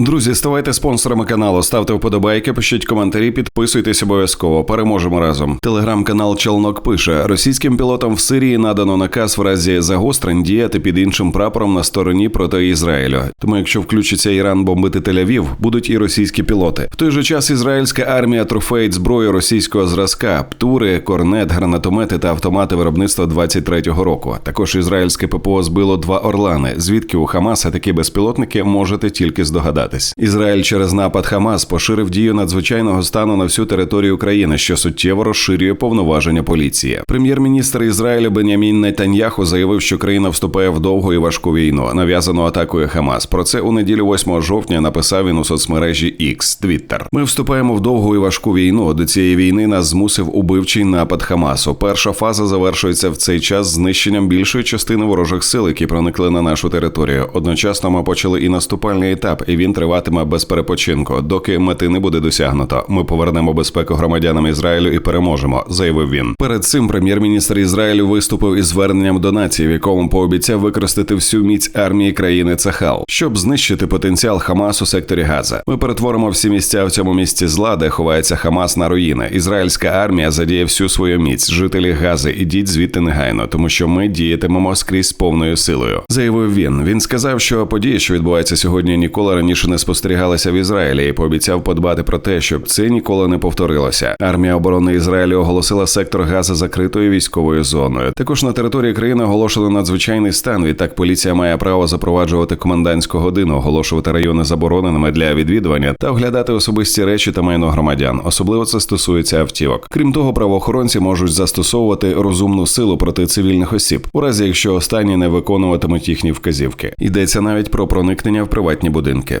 Друзі, ставайте спонсорами каналу, ставте вподобайки, пишіть коментарі, підписуйтесь обов'язково. Переможемо разом. Телеграм-канал Челнок пише: російським пілотам в Сирії надано наказ в разі загострень діяти під іншим прапором на стороні проти Ізраїлю. Тому, якщо включиться Іран бомбити Тель-Авів, будуть і російські пілоти. В той же час ізраїльська армія трофеїть зброю російського зразка, птури, корнет, гранатомети та автомати виробництва 23-го року. Також ізраїльське ППО збило два орлани. Звідки у Хамаса такі безпілотники можете тільки здогадатись. Ізраїль через напад Хамас поширив дію надзвичайного стану на всю територію країни, що суттєво розширює повноваження поліції. Прем'єр-міністр Ізраїлю Бенямін Нетаньяху заявив, що країна вступає в довгу і важку війну, нав'язану атакою Хамас. Про це у неділю 8 жовтня написав він у соцмережі X Twitter. Ми вступаємо в довгу і важку війну. До цієї війни нас змусив убивчий напад Хамасу. Перша фаза завершується в цей час знищенням більшої частини ворожих сил, які проникли на нашу територію. Одночасно ми почали і наступальний етап, і він триватиме без перепочинку, доки мети не буде досягнуто. Ми повернемо безпеку громадянам Ізраїлю і переможемо, заявив він. Перед цим прем'єр-міністр Ізраїлю виступив із зверненням до нації, в якому пообіцяв використати всю міць армії країни Цахал, щоб знищити потенціал Хамас у секторі Газа. Ми перетворимо всі місця в цьому місці зла, де ховається Хамас на руїни. Ізраїльська армія задіє всю свою міць. Жителі Гази, ідіть звідти негайно, тому що ми діятимемо скрізь повною силою. Заявив він. Він сказав, що події, що відбуваються сьогодні, ніколи раніше не спостерігалися в Ізраїлі, і пообіцяв подбати про те, щоб це ніколи не повторилося. Армія оборони Ізраїлю оголосила сектор Газа закритою військовою зоною. Також на території країни оголошено надзвичайний стан. Відтак поліція має право запроваджувати комендантську годину, оголошувати райони забороненими для відвідування та оглядати особисті речі та майно громадян. Особливо це стосується автівок. Крім того, правоохоронці можуть застосовувати розумну силу проти цивільних осіб, у разі якщо останні не виконуватимуть їхні вказівки. Йдеться навіть про проникнення в приватні будинки.